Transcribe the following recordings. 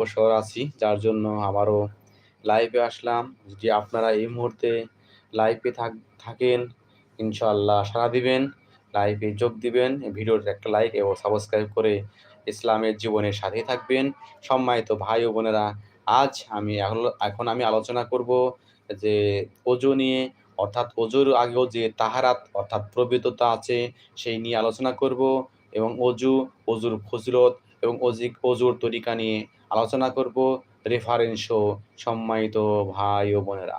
অবসর আছি, যার জন্য আবারও লাইভে আসলাম। যদি আপনারা এই মুহূর্তে লাইভে থাক থাকেন, ইনশাআল্লাহ সাড়া দিবেন লাইভে যোগ দিবেন ভিডিওর একটা লাইক এবং সাবস্ক্রাইব করে ইসলামের জীবনের সাথে থাকবেন। সম্মানিত ভাই ও বোনেরা, আজ আমি এখন- আমি আলোচনা করব যে অজু নিয়ে, অর্থাৎ অজুর আগেও যে তাহারাত, অর্থাৎ পবিত্রতা আছে, সেই নিয়ে আলোচনা করব এবং অজু অজুর ফজিলত এবং অজি অজুর তরিকা নিয়ে আলোচনা করব রেফারেন্স সম্মানিত ভাই ও বোনেরা।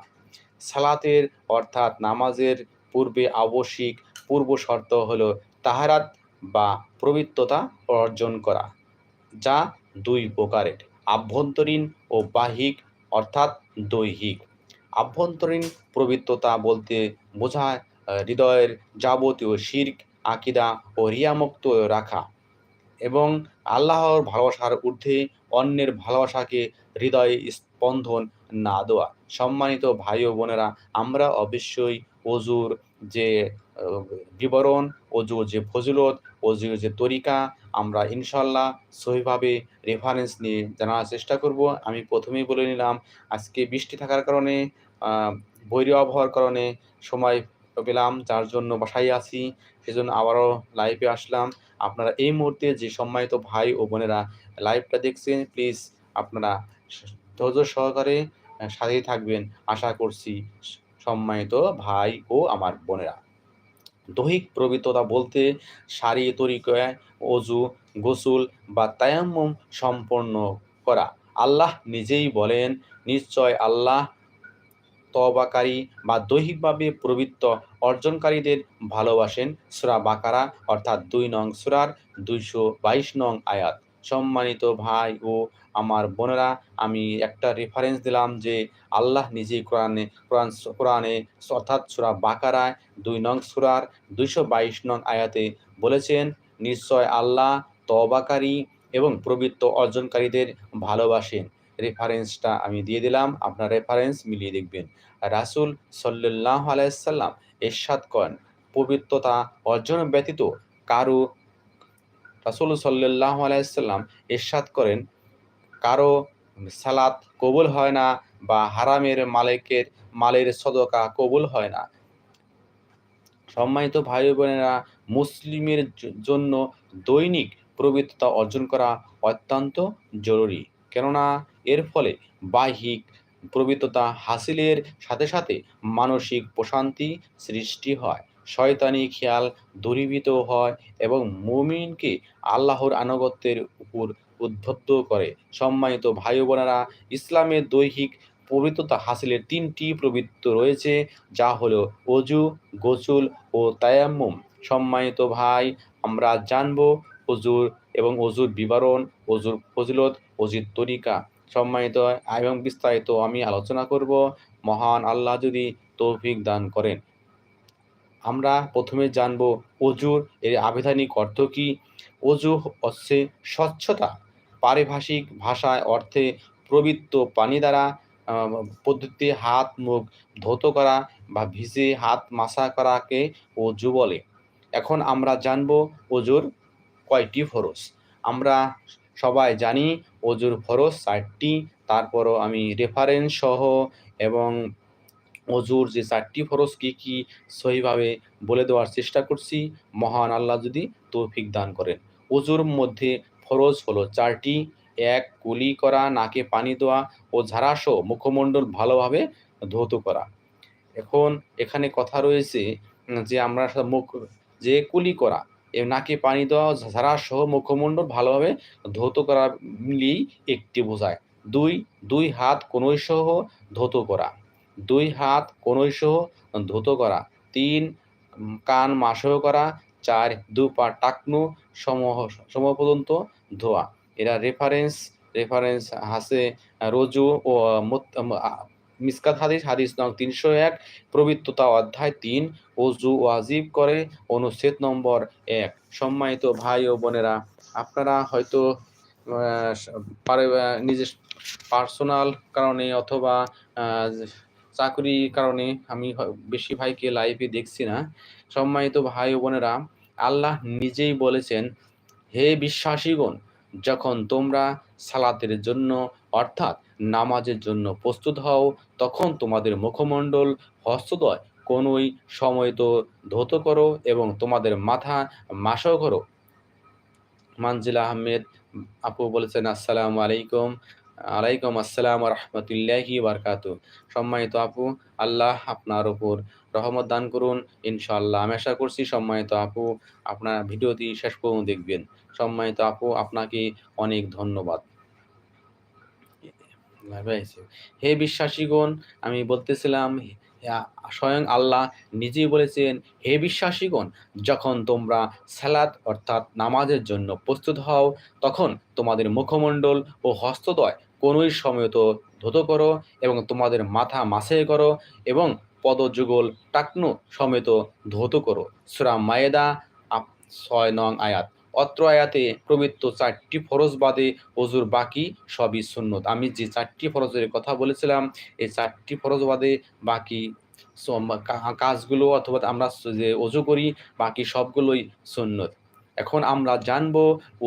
সালাতের অর্থাৎ নামাজের পূর্বে আবশ্যিক পূর্ব শর্ত হলো তাহারাত বা পবিত্রতা অর্জন করা, যা দুই প্রকারের, আভ্যন্তরীণ ও বাহিক অর্থাৎ দৈহিক। আভ্যন্তরীণ পবিত্রতা বলতে বোঝায় হৃদয়ের যাবতীয় শির্ক, আকিদা ও রিয়ামুক্ত রাখা এবং আল্লাহর ভালোবাসার ঊর্ধ্বে অন্যের ভালোবাসাকে হৃদয়ে স্পন্দন না দেওয়া। সম্মানিত ভাই ও বোনেরা, আমরা অবশ্যই অজুর যে বিবরণ অজুর যে ফজিলত অজুর যে তরিকা, আমরা ইনশাল্লাহ সহিভাবে রেফারেন্স নিয়ে জানার চেষ্টা করব। আমি প্রথমেই বলে নিলাম, আজকে বৃষ্টি থাকার কারণে বৈরী আবহাওয়ার কারণে সময় পেলাম, যার জন্য বাসায় আছি, সেজন্য আবারও লাইভে আসলাম। আপনারা এই মুহূর্তে যে সম্মানিত ভাই ও বোনেরা লাইভটা দেখছেন প্লিজ আপনারা ধৈর্য সহকারে সাথেই থাকবেন। আশা করছি সম্মানিত ভাই ও আমার বোনেরা। দৈহিক পবিত্রতা বলতে শাড়ি তরিকায় অজু, গোসুল বা তায়াম্মুম সম্পন্ন করা। আল্লাহ নিজেই বলেন, নিশ্চয় আল্লাহ তবাকারী বা দৈহিকভাবে প্রবৃত্ত অর্জনকারীদের ভালোবাসেন। সুরা বাকারা, অর্থাৎ দুই নং সুরার দুইশো বাইশ নং আয়াত। সম্মানিত ভাই ও আমার বোনেরা, আমি একটা রেফারেন্স দিলাম যে আল্লাহ নিজেই কোরআনে, কোরআন, কোরআনে অর্থাৎ সুরা বাকারায় দুই নং সুরার দুইশো বাইশ নং আয়াতে বলেছেন, নিশ্চয় আল্লাহ তবাকারী এবং প্রবৃত্ত অর্জনকারীদের ভালোবাসেন। রেফারেন্সটা আমি দিয়ে দিলাম, আপনার রেফারেন্স মিলিয়ে দেখবেন। রাসূল সাল্লাল্লাহু আলাইসাল্লাম এরশাদ করেন পবিত্রতা অর্জন ব্যতীত কারও রাসূল সাল্লাল্লাহু আলাইহি সাল্লাম এরশাদ করেন, কারও সালাত কবুল হয় না বা হারামের মালিকের, মালের সদকা কবুল হয় না। সম্মানিত ভাই বোনেরা মুসলিমের জন্য দৈনিক পবিত্রতা অর্জন করা অত্যন্ত জরুরি। কেননা, এর ফলে বাহ্যিক পবিত্রতা হাসিলের সাথে সাথে মানসিক প্রশান্তি সৃষ্টি হয়। শয়তানি খেয়াল দূরীভূত হয় এবং মুমিনকে আল্লাহর আনুগত্যের উপর উদ্বুদ্ধ করে। সম্মানিত ভাই বোনেরা ইসলামের দৈহিক পবিত্রতা হাসিলের তিনটি প্রবৃত্ত রয়েছে, যা হলো অজু, গোসুল ও তায়াম্মুম। সম্মানিত ভাই, আমরা জানব অজুর এবং অজুর বিবরণ, অজুর ফজিলত, অজির তরিকা। সম্মানিত এবং বিস্তারিত আমি আলোচনা করব। মহান আল্লাহ যদি তৌফিক দান করেন। আমরা প্রথমে জানব অজুর এর আবিধানিক অর্থ কি? অজু হচ্ছে স্বচ্ছতা পারিভাষিক ভাষায় অর্থে প্রবৃত্ত পানি দ্বারা আহ, পদ্ধতিতে হাত মুখ ধৌত করা বা ভিজে হাত মাসা করাকে অজু বলে। এখন আমরা জানব অজুর কয়টি ফরজ। আমরা সবাই জানি অজুর ফরজ চারটি তারপরও আমি রেফারেন্স সহ এবং অজুর যে চারটি ফরজ কি কি সহিভাবে বলে দেওয়ার চেষ্টা করছি, মহান আল্লাহ যদি তৌফিক দান করেন। অজুর মধ্যে ফরজ হলো চারটি, এক কুলি করা, নাকে পানি দেওয়া ও ঝাড়াসহ মুখমণ্ডল ভালোভাবে ধৌত করা। এখন এখানে কথা রয়েছে যে আমরা মুখ, যে কুলি করা নাকে পানি দেওয়া ঝাড়া সহ মুখমণ্ডল ভালোভাবে ধৌত করা মিলিয়েই একটি বোঝায়। দুই দুই হাত কনুই সহ ধৌত করা। দুই হাত কনুই ধুত করা, তিন কান মাসহ করা, চার দু পা টাকনু সম পর্যন্ত ধোয়া। এরা রেফারেন্স রেফারেন্স হাসে, রজু ও মিসকাত হাদিস হাদিস নং তিনশো এক, পবিত্রতা অধ্যায় তিন, অজু ওয়াজিব করে, অনুচ্ছেদ নম্বর এক। সম্মানিত ভাই ও বোনেরা, আপনারা হয়তো নিজের পার্সোনাল কারণে অথবা চাকরি কারণে আমি বেশি ভাইকে লাইভে দেখছি না। সম্মানিত ভাই বোনেরা, আল্লাহ নিজেই বলেছেন, হে বিশ্বাসীগণ, যখন তোমরা সালাতের জন্য, অর্থাৎ নামাজের জন্য প্রস্তুত হও, তখন তোমাদের মুখমণ্ডল হস্তদয় কোনোই সময় তো ধৌত করো এবং তোমাদের মাথা মাসাও করো। মানজিলা আহমেদ, আপু বলেছেন, আসসালামু আলাইকুম। আলাইকুম আসসালাম রহমতুল্লাহি বারকাত সম্মানিত আপু, আল্লাহ আপনার ওপর রহমত দান করুন ইনশাল্লাহ আমি আশা করছি সম্মানিত আপু, আপনার ভিডিওটি শেষ পর্যন্ত দেখবেন। সম্মানিত আপু, আপনাকে অনেক ধন্যবাদ। হে বিশ্বাসীগণ, আমি বলতেছিলাম স্বয়ং আল্লাহ নিজেই বলেছেন, হে বিশ্বাসীগণ, যখন তোমরা সালাদ অর্থাৎ নামাজের জন্য প্রস্তুত হও, তখন তোমাদের মুখমণ্ডল ও হস্তদয় কোনোই সময়ত ধুত করো এবং তোমাদের মাথা মাসে করো এবং পদযুগল টাকনু সমেত ধৌত করো। সুরা মায়েদা ছয় নং আয়াত। অত্র আয়াতে প্রবৃত্ত চারটি ফরজ বাদে অজুর বাকি সবই সুন্নত। আমি যে চারটি ফরজের কথা বলেছিলাম, এই চারটি ফরজ বাদে বাকি কাজগুলো অথবা আমরা যে অজু করি, বাকি সবগুলোই সুন্নত। এখন আমরা জানব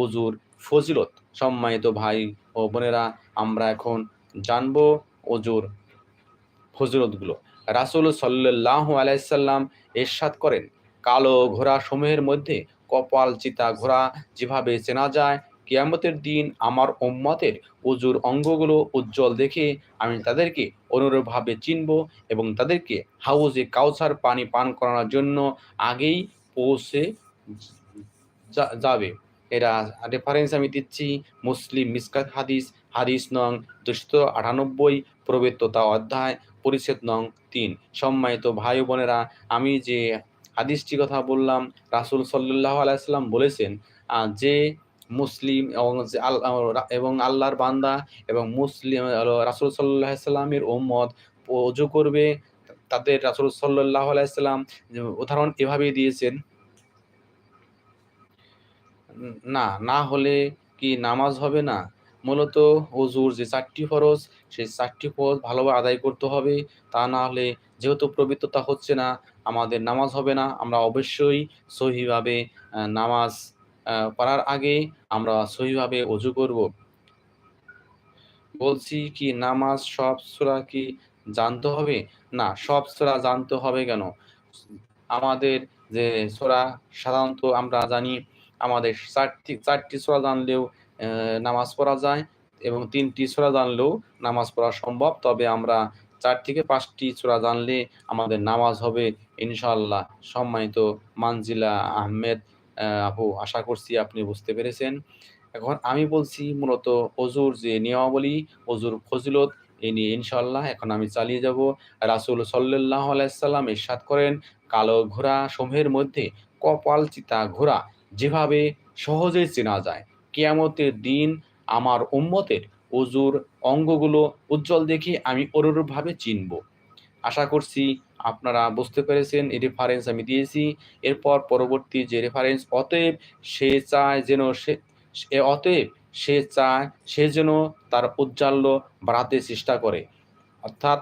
অজুর ফজিলত। সম্মানিত ভাই ও বোনেরা, আমরা এখন জানব অজুর ফজিলতগুলো। রাসুল সাল্লাহ আলাইসাল্লাম এরশাদ করেন, কালো ঘোড়া সমূহের মধ্যে কপাল চিতা ঘোড়া যেভাবে চেনা যায়, কিয়ামতের দিন আমার ওম্মতের অজুর অঙ্গগুলো উজ্জ্বল দেখে আমি তাদেরকে অনুরূপভাবে চিনব এবং তাদেরকে হাউজে কাউসার পানি পান করানোর জন্য আগেই পৌঁছে যাবে। এরা রেফারেন্স আমি দিচ্ছি মুসলিম মিসকাত হাদিস হাদিস নং দুশো আটানব্বই, প্রবৃত্ততা অধ্যায়, পরিচ্ছেদ নং তিন। সম্মানিত ভাই বোনেরা, আমি যে হাদিসটি কথা বললাম, রাসুল সাল্লাহ আলাইসাল্লাম বলেছেন যে মুসলিম এবং এবং আল্লাহর বান্দা এবং মুসলিম রাসুল সাল্লাহ সাল্লামের ওম্মদ অজু করবে, তাদের রাসুল সাল্লাহ আলাইসাল্লাম উদাহরণ এভাবেই দিয়েছেন, না না হলে কি নামাজ হবে না? মূলত অজুর যে চারটি ফরজ, সেই চারটি ফরজ ভালোভাবে আদায় করতে হবে। তা না হলে যেহেতু পবিত্রতা হচ্ছে না, আমাদের নামাজ হবে না, আমরা অবশ্যই সহিভাবে নামাজ পড়ার আগে আমরা সহিভাবে অজু করব। বলছি কি নামাজ সব সুরা কি জানতে হবে? না, সব সুরা জানতে হবে কেন? আমাদের যে সোরা সাধারণত আমরা জানি, আমাদের চারটি চারটি সোরা জানলেও নামাজ পড়া যায় এবং তিনটি সোরা জানলেও নামাজ পড়া সম্ভব। তবে আমরা চার থেকে পাঁচটি চূড়া জানলে আমাদের নামাজ হবে ইনশাল্লাহ সম্মানিত মানজিলা আহমেদ আপু, আশা করছি আপনি বুঝতে পেরেছেন। এখন আমি বলছি মূলত অজুর যে নিয়মাবলী অজুর ফজিলত এই নিয়ে ইনশাল্লাহ এখন আমি চালিয়ে যাব। রাসুল সাল্লাহ আলাইসাল্লাম ইরশাদ করেন, কালো ঘোড়া সমূহের মধ্যে কপাল চিতা ঘোড়া যেভাবে সহজে চেনা যায়। কেয়ামতের দিন আমার উম্মতের অজুর অঙ্গগুলো উজ্জ্বল দেখে আমি অনুরূপভাবে চিনব। আশা করছি আপনারা বুঝতে পেরেছেন, এই রেফারেন্স আমি দিয়েছি। এরপর পরবর্তী যে রেফারেন্স অতএব সে চায় যেন সে অতএব সে চায় সে যেন তার উজ্জ্বাল্য বাড়াতে চেষ্টা করে। অর্থাৎ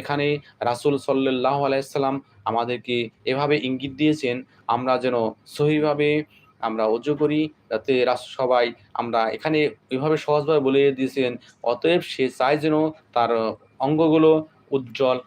এখানে রাসুল সাল্লাহ আলাইসাল্লাম আমাদেরকে এভাবে ইঙ্গিত দিয়েছেন, আমরা যেন সহিভাবে আমরা অজু করি যাতে সবাই আমরা এখানে ওইভাবে সহজভাবে বলে দিয়েছেন। অতএব সে চায় যেন তার অঙ্গগুলো উজ্জ্বল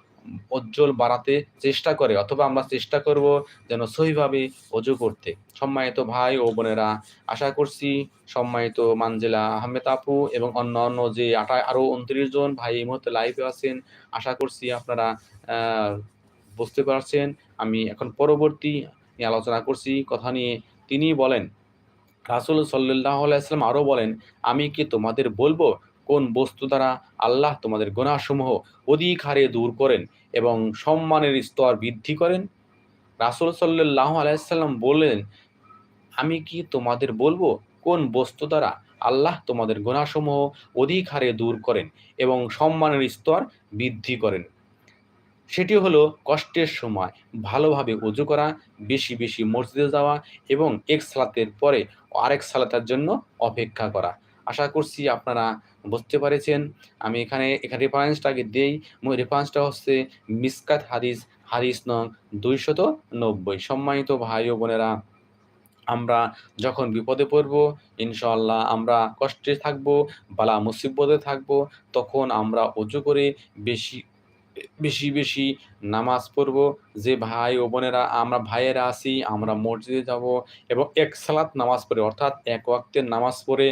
উজ্জ্বল বাড়াতে চেষ্টা করে অথবা আমরা চেষ্টা করব যেন সহিভাবে অজু করতে। সম্মানিত ভাই ও বোনেরা, আশা করছি সম্মানিত মানজেলা আহমেদ আপু এবং অন্য অন্য যে আটা আরও উনত্রিশ জন ভাই এই মুহূর্তে লাইভে আছেন, আশা করছি আপনারা বুঝতে পারছেন। আমি এখন পরবর্তী আলোচনা করছি। কথা নিয়ে তিনি বলেন। রাসুল সাল্লাহ আলাইসলাম আরও বলেন, আমি কি তোমাদের বলব কোন বস্তু দ্বারা আল্লাহ তোমাদের গোনাসমূহ অধিক হারে দূর করেন এবং সম্মানের স্তর বৃদ্ধি করেন? রাসুল সাল্লাহ আলাইসাল্লাম বললেন, আমি কি তোমাদের বলব কোন বস্তু দ্বারা আল্লাহ তোমাদের গোনাসমূহ অধিক হারে দূর করেন এবং সম্মানের স্তর বৃদ্ধি করেন? সেটি হলো কষ্টের সময়। ভালোভাবে উজু করা, বেশি বেশি মসজিদে যাওয়া এবং এক সালাতের পরে আরেক সালাতের জন্য অপেক্ষা করা। আশা করছি আপনারা বুঝতে পারেছেন। আমি এখানে এখানে রেফারেন্সটাকে দেই। রেফারেন্সটা হচ্ছে মিসকাত হাদিস হাদিস নং দুইশত নব্বই। সম্মানিত ভাই ও বোনেরা, আমরা যখন বিপদে পড়ব ইনশাল্লাহ আমরা কষ্টে থাকব, বালা মুসিবতে থাকব, তখন আমরা অজু করে বেশি বেশি বেশি নামাজ পড়ব, যে ভাই ও বোনেরা, আমরা ভাইয়েরা আছি, আমরা মসজিদে যাব এবং এক সালাত নামাজ পড়ে, অর্থাৎ এক ওয়াক্তের নামাজ পড়ে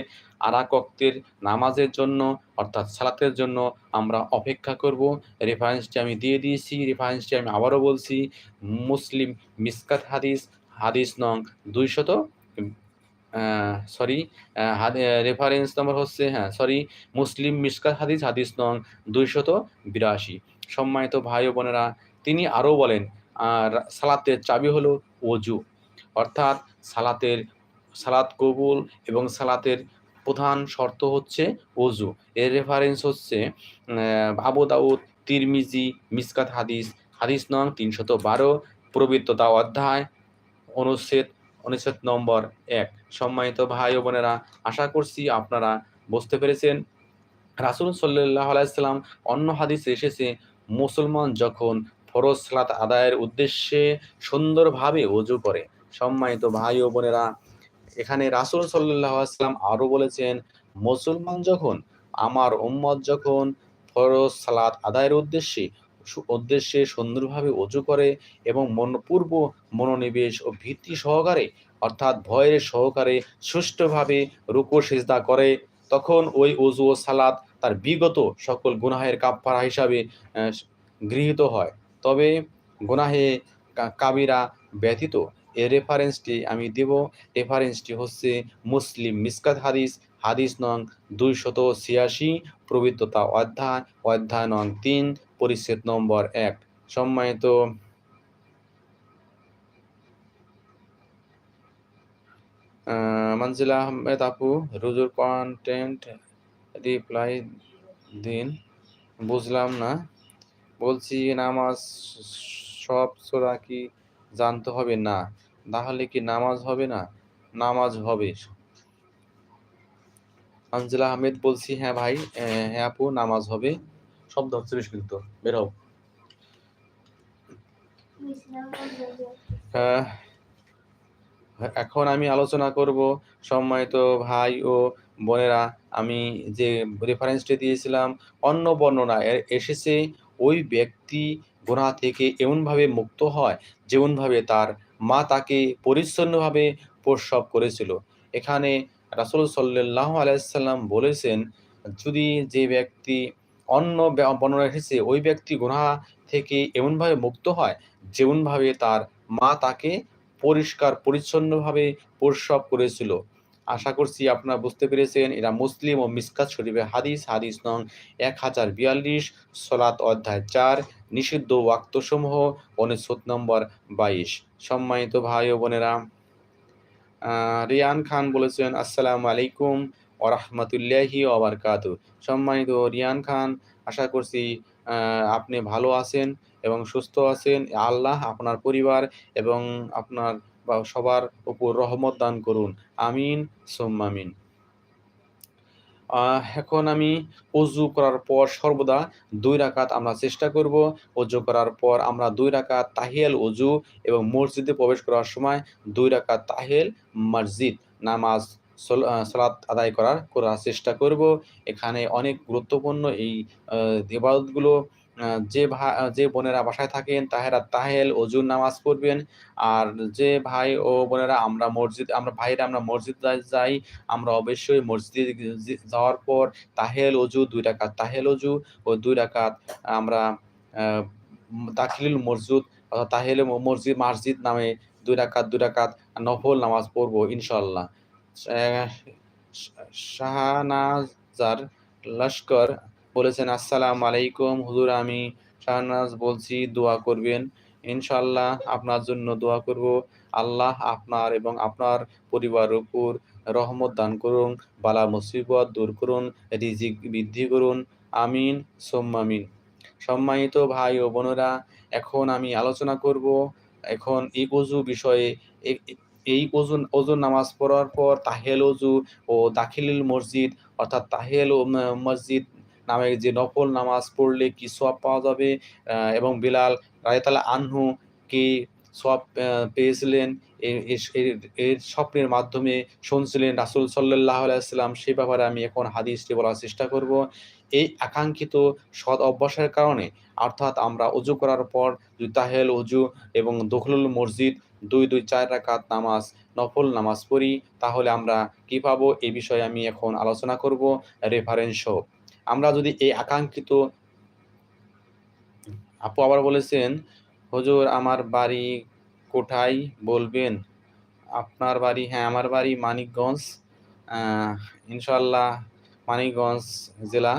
আর এক ওয়াক্তের নামাজের জন্য, অর্থাৎ সালাতের জন্য আমরা অপেক্ষা করব। রেফারেন্সটি আমি দিয়ে দিয়েছি রেফারেন্সটি আমি আবারও বলছি, মুসলিম মিসকাত হাদিস হাদিস নং দুইশত সরি রেফারেন্স নম্বর হচ্ছে হ্যাঁ সরি মুসলিম মিসকাত হাদিস হাদিস নং দুইশত বিরাশি। সম্মানিত ভাই বোনেরা, তিনি আরও বলেন সালাতের চাবি হলো অজু অর্থাৎ সালাতের, সালাত কবুল এবং সালাতের প্রধান শর্ত হচ্ছে অজু এর রেফারেন্স হচ্ছে আবু দাউদ, তিরমিজি, মিসকাত হাদিস হাদিস নং তিনশত বারো প্রবৃত্ততা অধ্যায় অনুচ্ছেদ অনুচ্ছেদ নম্বর এক। সম্মানিত ভাই ও বোনেরা, আশা করছি আপনারা বুঝতে পেরেছেন। রাসুল সাল্লাহ আলাইসাল্লাম অন্য হাদিসে এসেছে মুসলমান যখন ফরজ সালাত আদায়ের উদ্দেশ্যে সুন্দরভাবে অজু করে, সম্মানিত ভাই ও বোনেরা, এখানে রাসুল সাল্লাহ আসলাম আরও বলেছেন, মুসলমান যখন, আমার উম্মত যখন ফরজ সালাত আদায়ের উদ্দেশ্যে উদ্দেশ্যে সুন্দরভাবে অজু করে এবং মনপূর্ব মনোনিবেশ ও ভিত্তি সহকারে, অর্থাৎ ভয়ের সহকারে সুষ্ঠুভাবে রুকু সিজদা করে, তখন ওই অজু ও সালাত তার বিগত সকল গুনাহের কাপ্পারা হিসাবে গৃহীত হয়। তবে গুনাহে কাবিরা ব্যতীত এর রেফারেন্সটি আমি দেব। রেফারেন্সটি হচ্ছে মুসলিম মিসকাত হাদিস। হাদিস নং দুইশত ছিয়াশি, প্রবৃত্ততা অধ্যায় অধ্যায় নং তিন, পরিচ্ছেদ নম্বর এক। সম্মানিত মঞ্জিলা আহমেদ আপু রুজুর কন্টেন্ট রিপ্লাই দিন। বুঝলাম না। বলছি, নামাজ সব সোরা কি জানতে হবে? না। তাহলে কি নামাজ হবে না? নামাজ হবে। আঞ্জেলা আহমেদ বলছি হ্যাঁ ভাই হ্যাঁ আপু, নামাজ হবে। শব্দ হচ্ছে বেশ কিন্তু। বের হও। এখন আমি আলোচনা করব। সম্মানিত ভাই ও বোনেরা, আমি যে রেফারেন্সটি দিয়েছিলাম, অন্য বর্ণনা এসেছে, ওই ব্যক্তি গোনা থেকে এমনভাবে মুক্ত হয়, যেমনভাবে তার মা তাকে পরিচ্ছন্নভাবে প্রসব করেছিল। এখানে রাসুল সাল্লাহ আলাইসাল্লাম বলেছেন, যদি যে ব্যক্তি অন্য বর্ণনা এসেছে, ওই ব্যক্তি গুণা থেকে এমনভাবে মুক্ত হয়, যেমনভাবে তার মা তাকে পরিষ্কার, পরিচ্ছন্নভাবে প্রসব করেছিল। আশা করছি আপনারা বুঝতে পেরেছেন, এরা মুসলিম ও মিসকাত শরীফে হাদিস। হাদিস নং এক হাজার বিয়াল্লিশ, সলাত অধ্যায় চার, নিষিদ্ধ ওয়াক্তসমূহ অনুচ্ছেদ নম্বর বাইশ। সম্মানিত ভাই ও বোনেরা রিয়ান খান বলেছেন, আসসালামু আলাইকুম ও রহমতুল্লাহি ওবরকাত সম্মানিত রিয়ান খান, আশা করছি আপনি ভালো আছেন এবং সুস্থ আছেন। আল্লাহ আপনার পরিবার এবং আপনার সবার উপর রহমত দান করুন। আমিন সোম্মামিন এখন আমি অজু করার পর সর্বদা দুই রাকাত আমরা চেষ্টা করব। অজু করার পর আমরা দুই রাকাত তাহিয়াল অজু এবং মসজিদে প্রবেশ করার সময় দুই রাকাত তাহেল মসজিদ নামাজ সালাত আদায় করার করার চেষ্টা করব। এখানে অনেক গুরুত্বপূর্ণ এই ইবাদতগুলো যে ভাই যে বোনেরা বাসায় থাকেন, তাহেরা তাহেল অজুর নামাজ পড়বেন। আর যে ভাই ও বোনেরা, আমরা মসজিদ, আমরা ভাইরা, আমরা মসজিদ যাই, আমরা অবশ্যই মসজিদে যাওয়ার পর তাহেল অজু দুই রাকাত তাহেল অজু ও দুই রাকাত আমরা দাখিল মসজিদ অর্থাৎ তাহেল মসজিদ মসজিদ নামে দুই রাকাত দুই রাকাত নফল নামাজ পড়ব ইনশাল্লাহ শাহানাজার, লস্কর বলেছেন, আসসালাম আলাইকুম, হুজুর, আমি শাহনাজ বলছি, দোয়া করবেন। ইনশাল্লাহ আপনার জন্য দোয়া করব। আল্লাহ আপনার এবং আপনার পরিবারের উপর রহমত দান করুন, বালা মুসিবত দূর করুন, রিজিক বৃদ্ধি করুন। আমিন সোম্মামিন সম্মানিত ভাই ও বোনেরা, এখন আমি আলোচনা করব, এখন এই অজু বিষয়ে, এই ওজন ওজন নামাজ পড়ার পর তাহেল অজু ও দাখিলুল মসজিদ, অর্থাৎ তাহেল মসজিদ নামে যে নফল নামাজ পড়লে কি সব পাওয়া যাবে? এবং বিলাল রায়তালা আনহু কি সব পেয়েছিলেন? এ- এ- এর- স্বপ্নের মাধ্যমে শুনছিলেন রাসুল সাল্লাহ আলাইসাল্লাম সে ব্যাপারে আমি এখন হাদিসটি বলার চেষ্টা করব। এই আকাঙ্ক্ষিত সৎ অভ্যাসের কারণে, অর্থাৎ আমরা অজু করার পর তাহেল অজু এবং দখলুল মসজিদ দুই দুই, চার রাকাত নামাজ, নফল নামাজ পড়ি, তাহলে আমরা কি পাবো? এই বিষয়ে আমি এখন আলোচনা করব রেফারেন্স সহ। আমরা যদি এই আকাঙ্ক্ষিত আপু আবার বলেছেন, হুজুর, আমার বাড়ি কোথায় বলবেন? আপনার বাড়ি হ্যাঁ আমার বাড়ি মানিকগঞ্জ ইনশাল্লাহ মানিকগঞ্জ জেলা।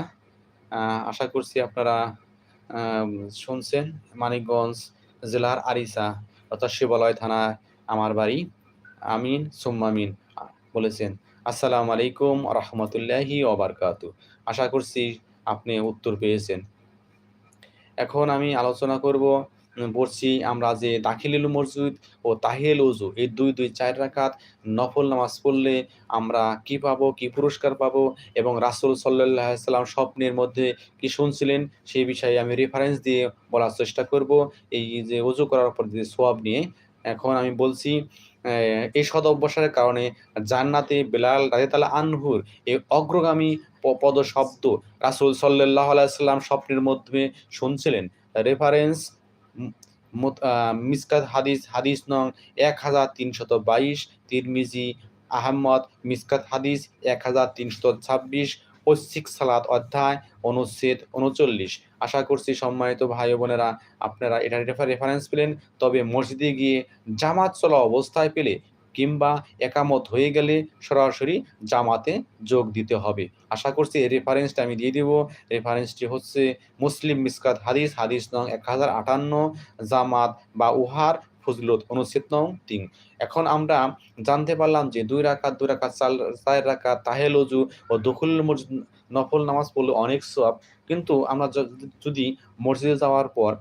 আশা করছি আপনারা শুনছেন মানিকগঞ্জ জেলার আরিসা অর্থাৎ শিবালয় থানায় আমার বাড়ি। আমিন সুম্মামিন বলেছেন। আসসালামু আলাইকুম রহমতুল্লাহি ওবরকাতু আশা করছি আপনি উত্তর পেয়েছেন। এখন আমি আলোচনা করব বলছি আমরা যে দাখিলুল মসজিদ ও তাহিল উজু এই দুই দুই চার রাকাত নফল নামাজ পড়লে আমরা কি পাবো, কি পুরস্কার পাবো এবং রাসুল সাল্লাহ সাল্লাম স্বপ্নের মধ্যে কি শুনছিলেন সেই বিষয়ে আমি রেফারেন্স দিয়ে বলার চেষ্টা করব, এই যে উজু করার পর যে সোয়াব নিয়ে। এখন আমি বলছি এই সদ অভ্যাসের কারণে জান্নাতে বেলাল রাজিতালা আনহুর এই অগ্রগামী পদ শব্দ রাসুল সাল্লাহ আলাইসাল্লাম স্বপ্নের মাধ্যমে শুনছিলেন। রেফারেন্স মিসকাত হাদিস হাদিস নং এক হাজার তিনশত বাইশ, তিরমিজি আহমদ মিসকাত হাদিস এক হাজার তিনশত ছাব্বিশ ঐচ্ছিক সালাত অধ্যায় অনুচ্ছেদ উনচল্লিশ। আশা করছি সম্মানিত ভাই বোনেরা, আপনারা এটা রেফার রেফারেন্স পেলেন। তবে মসজিদে গিয়ে জামাত চলা অবস্থায় পেলে কিংবা একামত হয়ে গেলে সরাসরি জামাতে যোগ দিতে হবে। আশা করছি এই রেফারেন্সটা আমি দিয়ে দেব। রেফারেন্সটি হচ্ছে মুসলিম মিসকাত হাদিস হাদিস নং এক হাজার আটান্ন, জামাত বা উহার ফজলত অনুচ্ছেদ নং তিন। এখন আমরা জানতে পারলাম যে দুই রাকাত দুই রাকাত চাল চার রাকাত তাহেল অজু ও দখুল নফল নামাজ পড়লে অনেক সব কিন্তু আমরা যদি মসজিদে যাওয়ার পর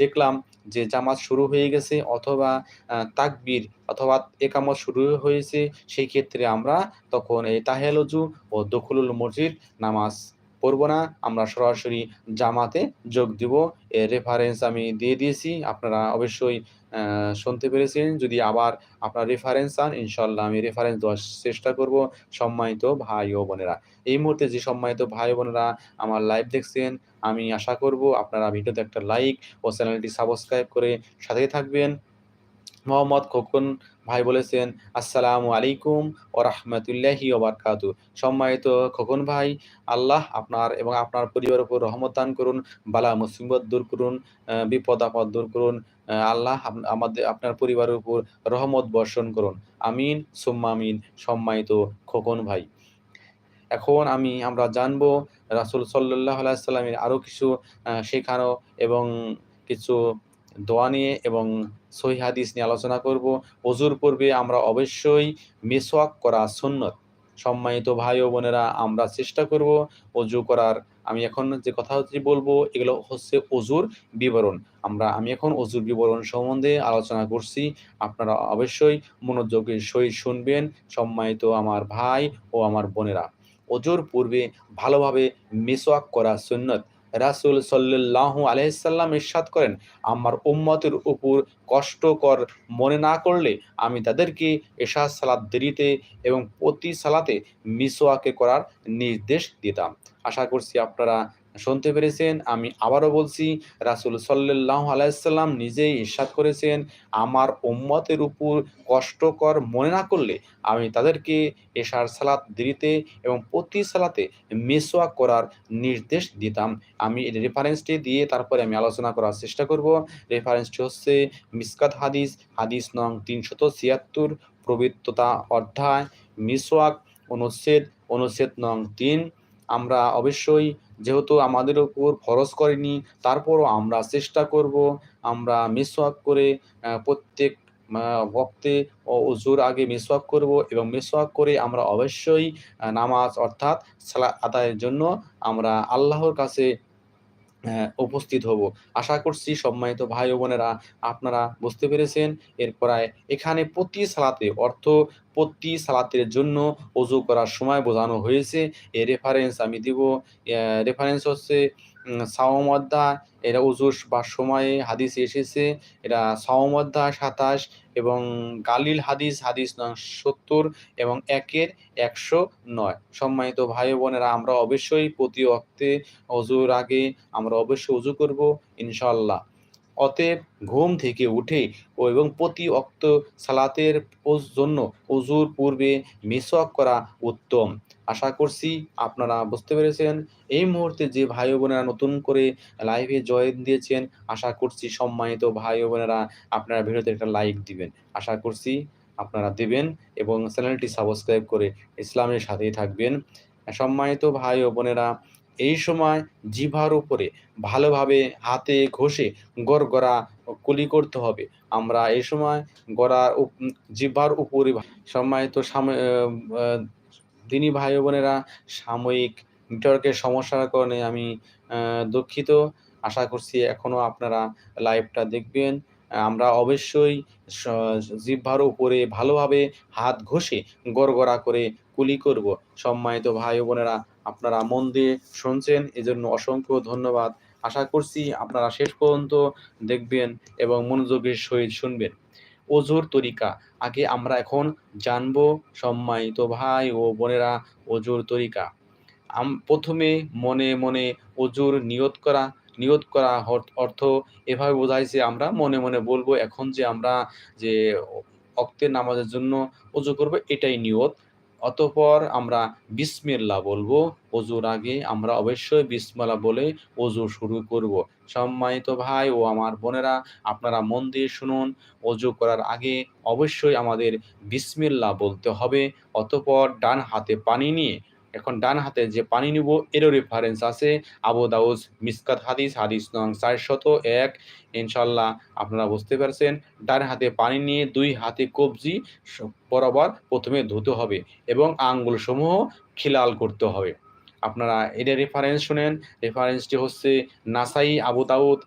দেখলাম যে জামাত শুরু হয়ে গেছে অথবা তাকবির অথবা একামত শুরু হয়েছে, সেই ক্ষেত্রে আমরা তখন এই তাহেল অজু ও দখলুল মসজিদ নামাজ পড়ব না। আমরা সরাসরি জামাতে যোগ দিব। এর রেফারেন্স আমি দিয়ে দিয়েছি। আপনারা অবশ্যই শুনতে পেরেছেন। যদি আবার আপনার রেফারেন্স চান ইনশাল্লাহ আমি রেফারেন্স দেওয়ার চেষ্টা করব সম্মানিত ভাই ও বোনেরা। এই মুহূর্তে যে সম্মানিত ভাই বোনেরা আমার লাইভ দেখছেন, আমি আশা করব আপনারা ভিডিওতে একটা লাইক ও চ্যানেলটি সাবস্ক্রাইব করে সাথেই থাকবেন। মোহাম্মদ খোকন ভাই বলেছেন, আসসালামু আলাইকুম ও রহমতুল্লাহি ওবরকাতু সম্মানিত খোকন ভাই, আল্লাহ আপনার এবং আপনার পরিবারের উপর রহমত দান করুন, বালা মুসিবত দূর করুন বিপদ আপদ দূর করুন আল্লাহ আমাদের, আপনার পরিবারের উপর রহমত বর্ষণ করুন। আমিন, সুম্মা আমিন, সম্মানিত খোকন ভাই। এখন আমি, আমরা জানব, রাসুল সাল্লাহ আলাইসাল্লামের আরও কিছু শেখানো এবং কিছু দোয়া নিয়ে এবং সহি হাদিস নিয়ে আলোচনা করব। অজুর পূর্বে আমরা অবশ্যই মেসওয়াক করা সুন্নত। সম্মানিত ভাই ও বোনেরা, আমরা চেষ্টা করব অজু করার। আমি এখন যে কথা হচ্ছে বলব, এগুলো হচ্ছে অজুর বিবরণ। আমরা, আমি এখন অজুর বিবরণ সম্বন্ধে আলোচনা করছি। আপনারা অবশ্যই মনোযোগের সহিত শুনবেন, সম্মানিত আমার ভাই ও আমার বোনেরা। অজুর পূর্বে ভালোভাবে মেসওয়াক করা সুন্নত। রাসুল সাল্লাহ আলহিসাল্লাম ইস্বাদ করেন, আমার উম্মতের উপর কষ্টকর মনে না করলে আমি তাদেরকে এশা সালাদ দেরিতে এবং প্রতি সালাতে মিসোয়াকে করার নির্দেশ দিতাম। আশা করছি আপনারা শুনতে পেরেছেন, আমি আবারও বলছি, রাসুল সাল্লাহ আলাইসাল্লাম নিজেই ইরশাদ করেছেন, আমার উম্মতের উপর কষ্টকর মনে না করলে আমি তাদেরকে এশার সালাত দিতে এবং প্রতি সালাতে মিসওয়াক করার নির্দেশ দিতাম। আমি রেফারেন্সটি দিয়ে তারপরে আমি আলোচনা করার চেষ্টা করব। রেফারেন্সটি হচ্ছে মিসকাত হাদিস হাদিস নং তিনশত ছিয়াত্তর পবিত্রতা অধ্যায়, মিসওয়াক অনুচ্ছেদ অনুচ্ছেদ নং তিন আমরা অবশ্যই যেহেতু আমাদের উপর ফরজ করেনি, তারপরও আমরা চেষ্টা করব, আমরা মিসওয়াক করে প্রত্যেক ভক্তে ওজুর আগে মিসওয়াক করব এবং মিসওয়াক করে আমরা অবশ্যই নামাজ অর্থাৎ সালা আদায়ের জন্য আমরা আল্লাহর কাছে উপস্থিত হব। আশা করছি সম্মানিত ভাই বোনেরা, আপনারা বুঝতে পেরেছেন। এরপর এখানে প্রতি সালাতে অর্থ, প্রতি সালাতের জন্য অজু করার সময় বোঝানো হয়েছে। এ রেফারেন্স আমি দিব। রেফারেন্স হচ্ছে সাওম অধ্যায়। এটা উজুর বা সময়ে হাদিস এসেছে এটা সাওম অধ্যায় সাতাশ এবং গালিল হাদিস হাদিস নয় সত্তর এবং একের একশো নয়। সম্মানিত ভাই বোনেরা, আমরা অবশ্যই প্রতি অক্তে অজুর আগে আমরা অবশ্যই উজু করব ইনশাল্লাহ অতএব ঘুম থেকে উঠে ও এবং প্রতি অক্ত সালাতের জন্য অজুর পূর্বে মিসওয়াক করা উত্তম। আশা করছি আপনারা বুঝতে পেরেছেন। এই মুহূর্তে যে ভাই বোনেরা নতুন করে লাইভে জয়েন দিয়েছেন, আশা করছি সম্মানিত ভাই বোনেরা আপনারা ভিডিওতে একটা লাইক দিবেন। আশা করছি আপনারা দেবেন এবং চ্যানেলটি সাবস্ক্রাইব করে ইসলামের সাথেই থাকবেন। সম্মানিত ভাই বোনেরা এই সময় জিভার উপরে ভালোভাবে হাতে ঘষে গড়গড়া কুলি করতে হবে। আমরা এই সময় গড়ার জিভার উপরে সম্মানিত দিনী ভাই বোনেরা সাময়িক নেটওয়ার্কের সমস্যার কারণে আমি দুঃখিত। আশা করছি এখনও আপনারা লাইভটা দেখবেন। আমরা অবশ্যই জিহ্বার উপরে ভালোভাবে হাত ঘষে গড়গড়া করে কুলি করব। সম্মানিত ভাই বোনেরা আপনারা মন দিয়ে শুনছেন, এজন্য অসংখ্য ধন্যবাদ। আশা করছি আপনারা শেষ পর্যন্ত দেখবেন এবং মনোযোগের সহিত শুনবেন। অজুর তরিকা। আগে আমরা এখন জানব সম্মানিত ভাই ও বোনেরা অজুর তরিকা। প্রথমে মনে মনে অজুর নিয়ত করা নিয়ত করা অর্থ এভাবে বোঝাইছে, আমরা মনে মনে বলব এখন যে আমরা যে অক্তের নামাজের জন্য অজু করব, এটাই নিয়ত। অতপর আমরা বিসমিল্লা বলব অজুর আগে আমরা অবশ্যই বিসমিল্লা বলে অজু শুরু করব। সম্মানিত ভাই ও আমার বোনেরা, আপনারা মন দিয়ে শুনুন, অজু করার আগে অবশ্যই আমাদের বিসমিল্লা বলতে হবে অতপর ডান হাতে পানি নিয়ে এখন ডান হাতে যে পানি নিব, এরও রেফারেন্স আছে। আবু দাউজ মিসকাত হাদিস হাদিস নং চারশত এক। ইনশাল্লাহ আপনারা বুঝতে পারছেন, ডান হাতে পানি নিয়ে দুই হাতে কবজি বরাবর প্রথমে ধুতে হবে এবং আঙ্গুল সমূহ খিলাল করতে হবে। আপনারা এটা রেফারেন্স শুনেন। রেফারেন্সটি হচ্ছে নাসাই, আবু দাউদ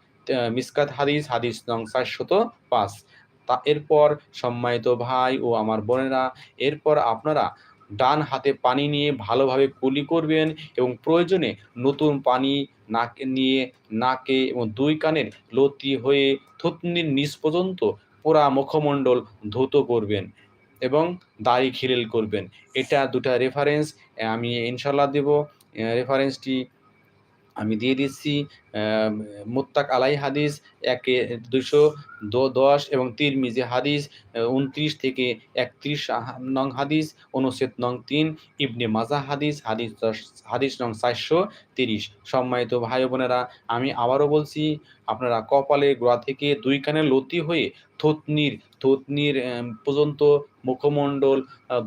মিসকাত হাদিস হাদিস নং চারশত পাঁচ। তা এরপর সম্মানিত ভাই ও আমার বোনেরা, এরপর আপনারা ডান হাতে পানি নিয়ে ভালোভাবে কুলি করবেন এবং প্রয়োজনে নতুন পানি নাকে নিয়ে নাকে এবং দুই কানের লতি হয়ে থুতনির নিচ পর্যন্ত পোড়া মুখমণ্ডল ধৌত করবেন এবং দাড়ি খিরেল করবেন। এটা দুটা রেফারেন্স আমি ইনশাল্লাহ দেব। রেফারেন্সটি আমি দিয়ে দিচ্ছি মুত্তাক আলাই হাদিস, একে দুশো দশ এবং তিরমিজি হাদিস উনত্রিশ থেকে একত্রিশ নং হাদিস অনুচ্ছেদ নং তিন, ইবনে মাজা হাদিস হাদিস হাদিস নং চারশো তিরিশ। সম্মানিত ভাই বোনেরা আমি আবারও বলছি, আপনারা কপালে গোড়া থেকে দুই কানে লতি হয়ে থুতনির থুতনির পর্যন্ত মুখমণ্ডল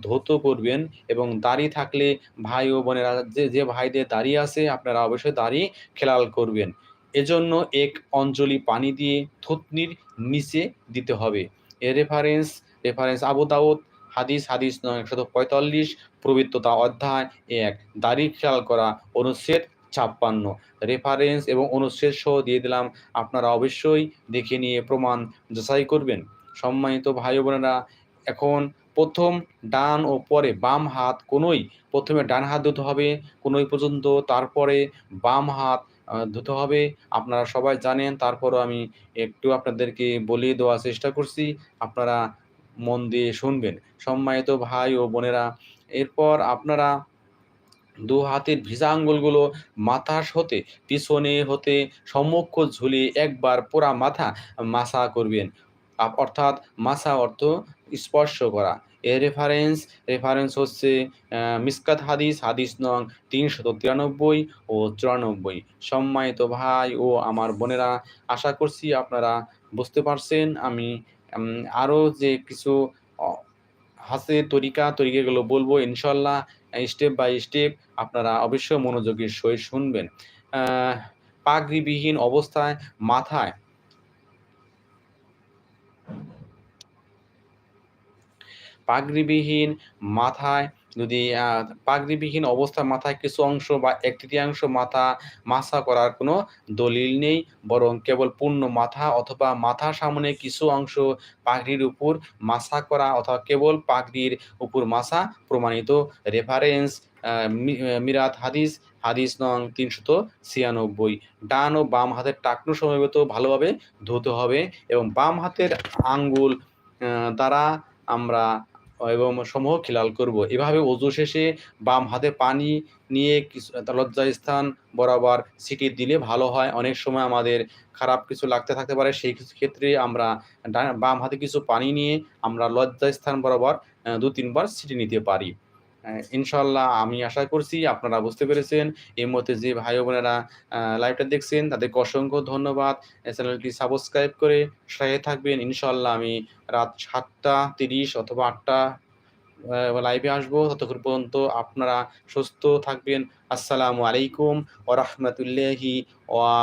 ধৌত করবেন এবং দাড়ি থাকলে ভাই ও বোনেরা যে যে ভাইদের দাড়ি আছে, আপনারা অবশ্যই দাড়ি খেলাল করবেন। এজন্য এক অঞ্জলি পানি দিয়ে থুতনির নিচে দিতে হবে। এ রেফারেন্স রেফারেন্স আবু দাউদ, হাদিস হাদিস নয় একশত পঁয়তাল্লিশ, প্রবৃত্ততা অধ্যায় এক। দাড়ি খেয়াল করা অনুচ্ছেদ ছাপ্পান্ন। রেফারেন্স এবং অনুচ্ছেদ সহ দিয়ে দিলাম। আপনারা অবশ্যই দেখে নিয়ে প্রমাণ যাচাই করবেন। সম্মানিত ভাই বোনেরা এখন প্রথম ডান ও পরে বাম হাত কোনোই প্রথমে ডান হাত ধুতে হবে, কোনোই পর্যন্ত। তারপরে বাম হাত ধুতে হবে। আপনারা সবাই জানেন, তারপরও আমি একটু আপনাদেরকে বলিয়ে দেওয়ার চেষ্টা করছি। আপনারা মন দিয়ে শুনবেন। সম্মানিত ভাই ও বোনেরা, এরপর আপনারা দু হাতের ভিজা আঙ্গুলগুলো মাথাস হতে পিছনে হতে সম্মুখ ঝুলিয়ে একবার পুরা মাথা মাসা করবেন। অর্থাৎ মাসা অর্থ স্পর্শ করা। এর রেফারেন্স রেফারেন্স হচ্ছে মিসকাত হাদিস হাদিস নং তিনশত তিরানব্বই ও চুরানব্বই। সম্মানিত ভাই ও আমার বোনেরা, আশা করছি আপনারা বুঝতে পারছেন। আমি আরও যে কিছু হাসে, তরিকা, তরিকাগুলো বলব, ইনশাল্লাহ স্টেপ বাই স্টেপ আপনারা অবশ্যই মনোযোগের সই শুনবেন। পাগড়িবিহীন অবস্থায় মাথায় পাগড়িবিহীন মাথায় যদি পাগড়িবিহীন অবস্থা মাথায় কিছু অংশ বা এক তৃতীয়াংশ মাথা মাসা করার কোনো দলিল নেই, বরং কেবল পূর্ণ মাথা অথবা মাথার সামনে কিছু অংশ পাগড়ির উপর মাসা করা অথবা কেবল পাগড়ির উপর মাসা প্রমাণিত। রেফারেন্স মিরাত হাদিস হাদিস নং তিনশত ছিয়ানব্বই। ডান ও বাম হাতের টাকনু সমবেত ভালোভাবে ধুতে হবে এবং বাম হাতের আঙ্গুল দ্বারা আমরা এবং সমূহ খিলাল করব। এভাবে অজু শেষে বাম হাতে পানি নিয়ে কিছু লজ্জা স্থান বরাবর সিটি দিলে ভালো হয়। অনেক সময় আমাদের খারাপ কিছু লাগতে থাকতে পারে, সেই ক্ষেত্রে আমরা বাম হাতে কিছু পানি নিয়ে আমরা লজ্জা স্থান বরাবর দু তিনবার সিটি নিতে পারি। ইনশাল্লাহ আমি আশা করছি আপনারা বুঝতে পেরেছেন। এই মধ্যে যে ভাই বোনেরা লাইভটা দেখছেন, তাদেরকে অসংখ্য ধন্যবাদ। চ্যানেলটি সাবস্ক্রাইব করে সাথে থাকবেন। ইনশাল্লাহ আমি রাত সাতটা তিরিশ অথবা আটটা লাইভে আসব। ততক্ষণ পর্যন্ত আপনারা সুস্থ থাকবেন। আসসালামু আলাইকুম ওরহমতুল্লাহি ওয়া